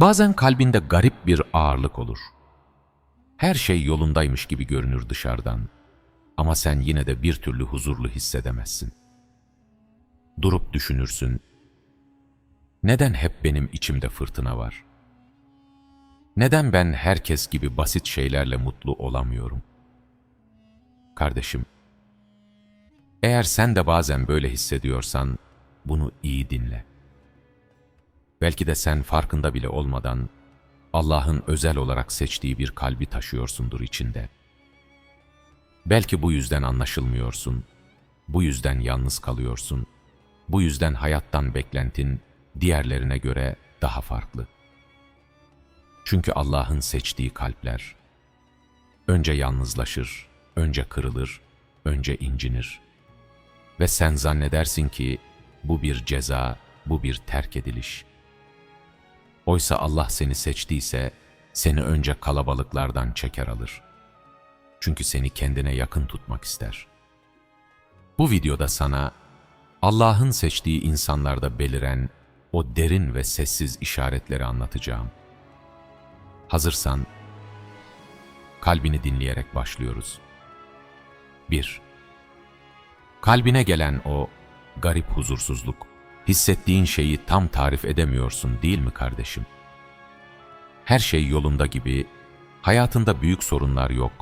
Bazen kalbinde garip bir ağırlık olur. Her şey yolundaymış gibi görünür dışarıdan ama sen yine de bir türlü huzurlu hissedemezsin. Durup düşünürsün, neden hep benim içimde fırtına var? Neden ben herkes gibi basit şeylerle mutlu olamıyorum? Kardeşim, eğer sen de bazen böyle hissediyorsan bunu iyi dinle. Belki de sen farkında bile olmadan Allah'ın özel olarak seçtiği bir kalbi taşıyorsundur içinde. Belki bu yüzden anlaşılmıyorsun, bu yüzden yalnız kalıyorsun, bu yüzden hayattan beklentin diğerlerine göre daha farklı. Çünkü Allah'ın seçtiği kalpler önce yalnızlaşır, önce kırılır, önce incinir. Ve sen zannedersin ki bu bir ceza, bu bir terk ediliş. Oysa Allah seni seçtiyse seni önce kalabalıklardan çeker alır. Çünkü seni kendine yakın tutmak ister. Bu videoda sana Allah'ın seçtiği insanlarda beliren o derin ve sessiz işaretleri anlatacağım. Hazırsan kalbini dinleyerek başlıyoruz. 1. Kalbine gelen o garip huzursuzluk, hissettiğin şeyi tam tarif edemiyorsun değil mi kardeşim? Her şey yolunda gibi, hayatında büyük sorunlar yok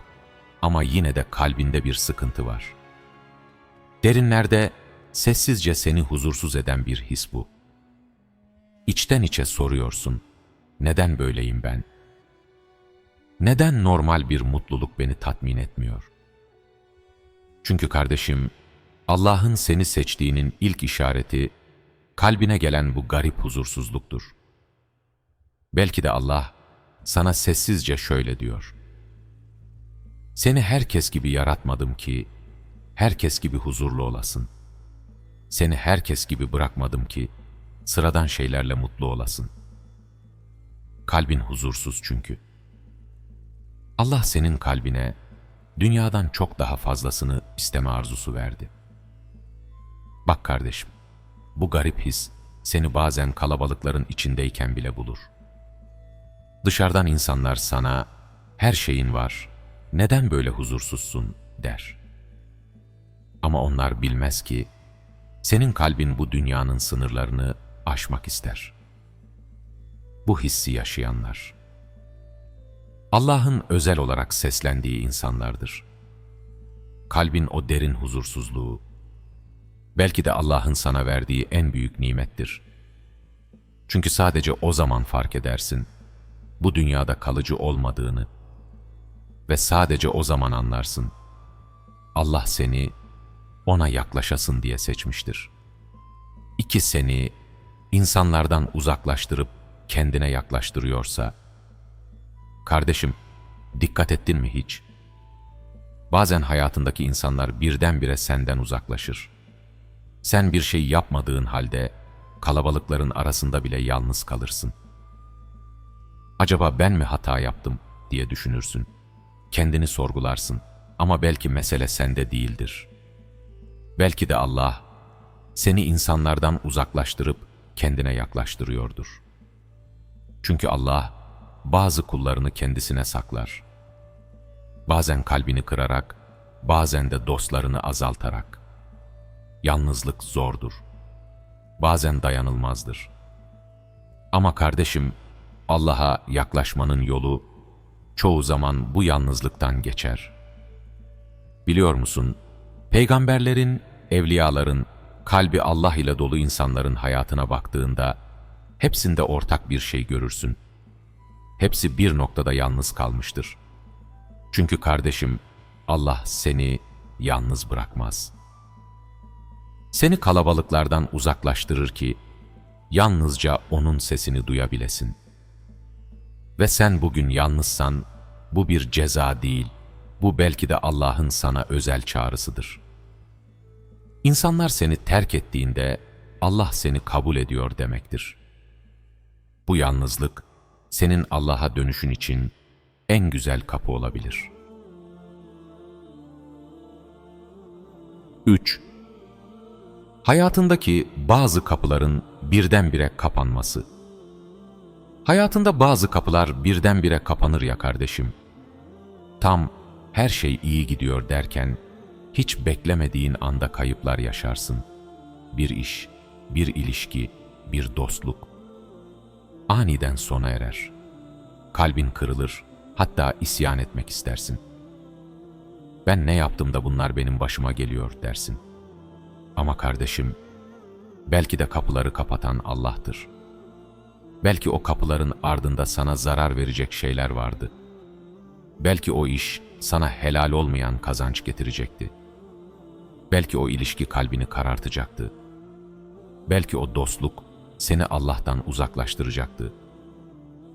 ama yine de kalbinde bir sıkıntı var. Derinlerde sessizce seni huzursuz eden bir his bu. İçten içe soruyorsun, neden böyleyim ben? Neden normal bir mutluluk beni tatmin etmiyor? Çünkü kardeşim, Allah'ın seni seçtiğinin ilk işareti, kalbine gelen bu garip huzursuzluktur. Belki de Allah, sana sessizce şöyle diyor. Seni herkes gibi yaratmadım ki, herkes gibi huzurlu olasın. Seni herkes gibi bırakmadım ki, sıradan şeylerle mutlu olasın. Kalbin huzursuz çünkü. Allah senin kalbine, dünyadan çok daha fazlasını isteme arzusu verdi. Bak kardeşim, bu garip his seni bazen kalabalıkların içindeyken bile bulur. Dışarıdan insanlar sana, her şeyin var, neden böyle huzursuzsun der. Ama onlar bilmez ki, senin kalbin bu dünyanın sınırlarını aşmak ister. Bu hissi yaşayanlar, Allah'ın özel olarak seslendiği insanlardır. Kalbin o derin huzursuzluğu, belki de Allah'ın sana verdiği en büyük nimettir. Çünkü sadece o zaman fark edersin, bu dünyada kalıcı olmadığını ve sadece o zaman anlarsın, Allah seni ona yaklaşasın diye seçmiştir. İki seni insanlardan uzaklaştırıp kendine yaklaştırıyorsa, kardeşim dikkat ettin mi hiç? Bazen hayatındaki insanlar birdenbire senden uzaklaşır. Sen bir şey yapmadığın halde kalabalıkların arasında bile yalnız kalırsın. Acaba ben mi hata yaptım diye düşünürsün. Kendini sorgularsın ama belki mesele sende değildir. Belki de Allah seni insanlardan uzaklaştırıp kendine yaklaştırıyordur. Çünkü Allah bazı kullarını kendisine saklar. Bazen kalbini kırarak, bazen de dostlarını azaltarak. Yalnızlık zordur. Bazen dayanılmazdır. Ama kardeşim, Allah'a yaklaşmanın yolu çoğu zaman bu yalnızlıktan geçer. Biliyor musun, peygamberlerin, evliyaların, kalbi Allah ile dolu insanların hayatına baktığında hepsinde ortak bir şey görürsün. Hepsi bir noktada yalnız kalmıştır. Çünkü kardeşim, Allah seni yalnız bırakmaz.'' Seni kalabalıklardan uzaklaştırır ki yalnızca O'nun sesini duyabilesin. Ve sen bugün yalnızsan bu bir ceza değil, bu belki de Allah'ın sana özel çağrısıdır. İnsanlar seni terk ettiğinde Allah seni kabul ediyor demektir. Bu yalnızlık senin Allah'a dönüşün için en güzel kapı olabilir. 3. Hayatındaki bazı kapıların birdenbire kapanması. Hayatında bazı kapılar birdenbire kapanır ya kardeşim. Tam her şey iyi gidiyor derken hiç beklemediğin anda kayıplar yaşarsın. Bir iş, bir ilişki, bir dostluk. Aniden sona erer. Kalbin kırılır, hatta isyan etmek istersin. Ben ne yaptım da bunlar benim başıma geliyor dersin. Ama kardeşim, belki de kapıları kapatan Allah'tır. Belki o kapıların ardında sana zarar verecek şeyler vardı. Belki o iş sana helal olmayan kazanç getirecekti. Belki o ilişki kalbini karartacaktı. Belki o dostluk seni Allah'tan uzaklaştıracaktı.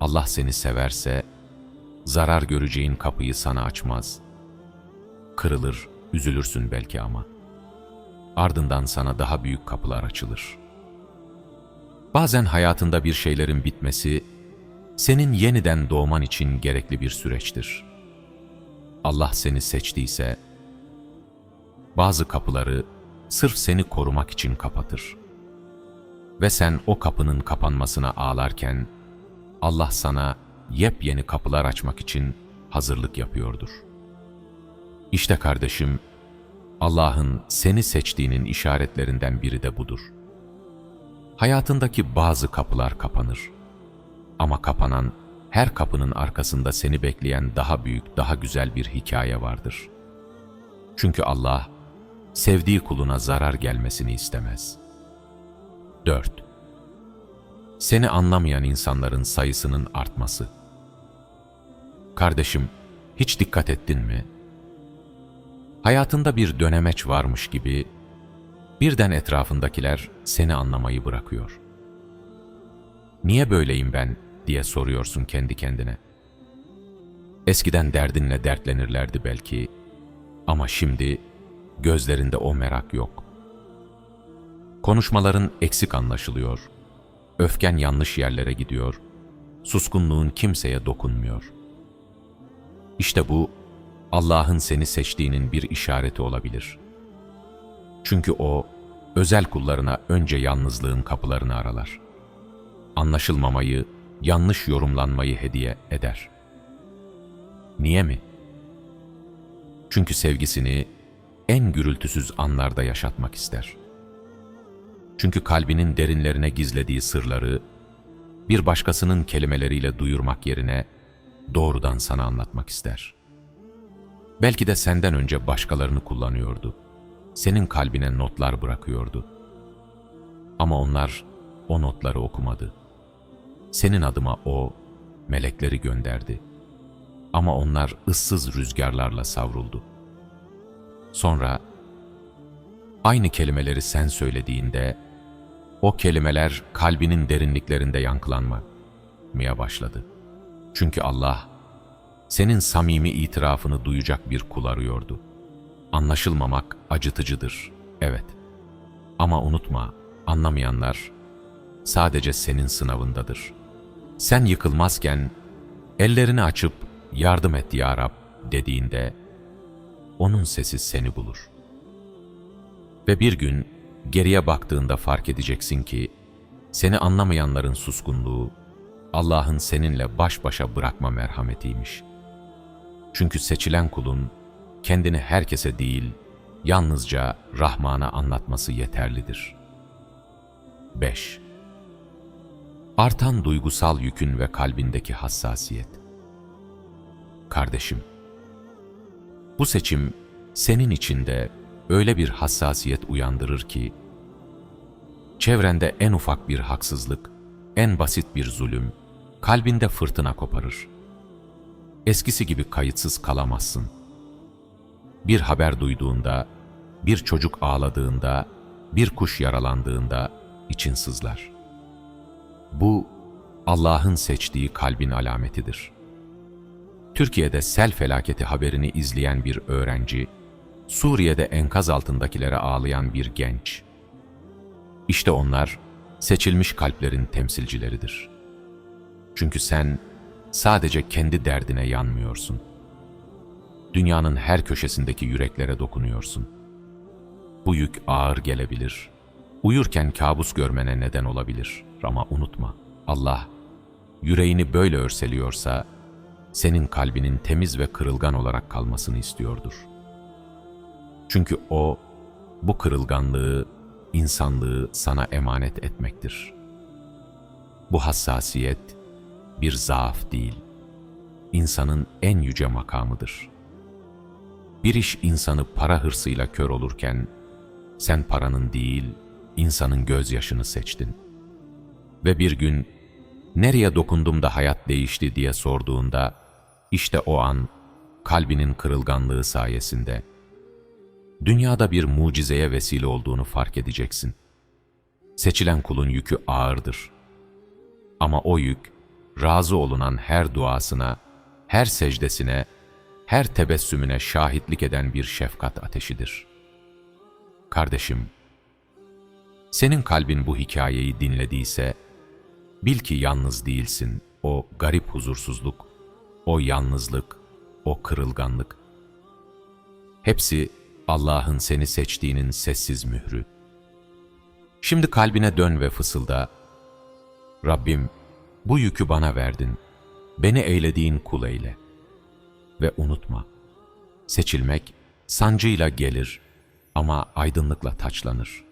Allah seni severse zarar göreceğin kapıyı sana açmaz. Kırılır, üzülürsün belki ama. Ardından sana daha büyük kapılar açılır. Bazen hayatında bir şeylerin bitmesi, senin yeniden doğman için gerekli bir süreçtir. Allah seni seçtiyse, bazı kapıları sırf seni korumak için kapatır. Ve sen o kapının kapanmasına ağlarken, Allah sana yepyeni kapılar açmak için hazırlık yapıyordur. İşte kardeşim, Allah'ın seni seçtiğinin işaretlerinden biri de budur. Hayatındaki bazı kapılar kapanır. Ama kapanan her kapının arkasında seni bekleyen daha büyük, daha güzel bir hikaye vardır. Çünkü Allah, sevdiği kuluna zarar gelmesini istemez. 4. Seni anlamayan insanların sayısının artması. Kardeşim, hiç dikkat ettin mi? Hayatında bir dönemeç varmış gibi birden etrafındakiler seni anlamayı bırakıyor. Niye böyleyim ben diye soruyorsun kendi kendine. Eskiden derdinle dertlenirlerdi belki ama şimdi gözlerinde o merak yok. Konuşmaların eksik anlaşılıyor. Öfken yanlış yerlere gidiyor. Suskunluğun kimseye dokunmuyor. İşte bu Allah'ın seni seçtiğinin bir işareti olabilir. Çünkü O, özel kullarına önce yalnızlığın kapılarını aralar. Anlaşılmamayı, yanlış yorumlanmayı hediye eder. Niye mi? Çünkü sevgisini en gürültüsüz anlarda yaşatmak ister. Çünkü kalbinin derinlerine gizlediği sırları bir başkasının kelimeleriyle duyurmak yerine doğrudan sana anlatmak ister. Belki de senden önce başkalarını kullanıyordu. Senin kalbine notlar bırakıyordu. Ama onlar o notları okumadı. Senin adıma o melekleri gönderdi. Ama onlar ıssız rüzgarlarla savruldu. Sonra aynı kelimeleri sen söylediğinde o kelimeler kalbinin derinliklerinde yankılanmaya başladı. Çünkü Allah senin samimi itirafını duyacak bir kul arıyordu. Anlaşılmamak acıtıcıdır, evet. Ama unutma, anlamayanlar sadece senin sınavındadır. Sen yıkılmazken ellerini açıp yardım et ya Rab dediğinde onun sesi seni bulur. Ve bir gün geriye baktığında fark edeceksin ki seni anlamayanların suskunluğu Allah'ın seninle baş başa bırakma merhametiymiş. Çünkü seçilen kulun kendini herkese değil, yalnızca Rahman'a anlatması yeterlidir. 5. Artan duygusal yükün ve kalbindeki hassasiyet. Kardeşim, bu seçim senin içinde öyle bir hassasiyet uyandırır ki, çevrende en ufak bir haksızlık, en basit bir zulüm, kalbinde fırtına koparır. Eskisi gibi kayıtsız kalamazsın. Bir haber duyduğunda, bir çocuk ağladığında, bir kuş yaralandığında için sızlar. Bu, Allah'ın seçtiği kalbin alametidir. Türkiye'de sel felaketi haberini izleyen bir öğrenci, Suriye'de enkaz altındakilere ağlayan bir genç. İşte onlar, seçilmiş kalplerin temsilcileridir. Çünkü sen sadece kendi derdine yanmıyorsun. Dünyanın her köşesindeki yüreklere dokunuyorsun. Bu yük ağır gelebilir. Uyurken kabus görmene neden olabilir. Ama unutma, Allah yüreğini böyle örseliyorsa, senin kalbinin temiz ve kırılgan olarak kalmasını istiyordur. Çünkü O, bu kırılganlığı, insanlığı sana emanet etmektir. Bu hassasiyet bir zaaf değil, insanın en yüce makamıdır. Bir iş insanı para hırsıyla kör olurken, sen paranın değil, insanın gözyaşını seçtin. Ve bir gün, nereye dokundum da hayat değişti diye sorduğunda, işte o an, kalbinin kırılganlığı sayesinde, dünyada bir mucizeye vesile olduğunu fark edeceksin. Seçilen kulun yükü ağırdır. Ama o yük, razı olunan her duasına, her secdesine, her tebessümüne şahitlik eden bir şefkat ateşidir. Kardeşim, senin kalbin bu hikayeyi dinlediyse, bil ki yalnız değilsin. O garip huzursuzluk, o yalnızlık, o kırılganlık. Hepsi Allah'ın seni seçtiğinin sessiz mührü. Şimdi kalbine dön ve fısılda, Rabbim bu yükü bana verdin, beni eylediğin kul eyle. Ve unutma, seçilmek sancıyla gelir ama aydınlıkla taçlanır.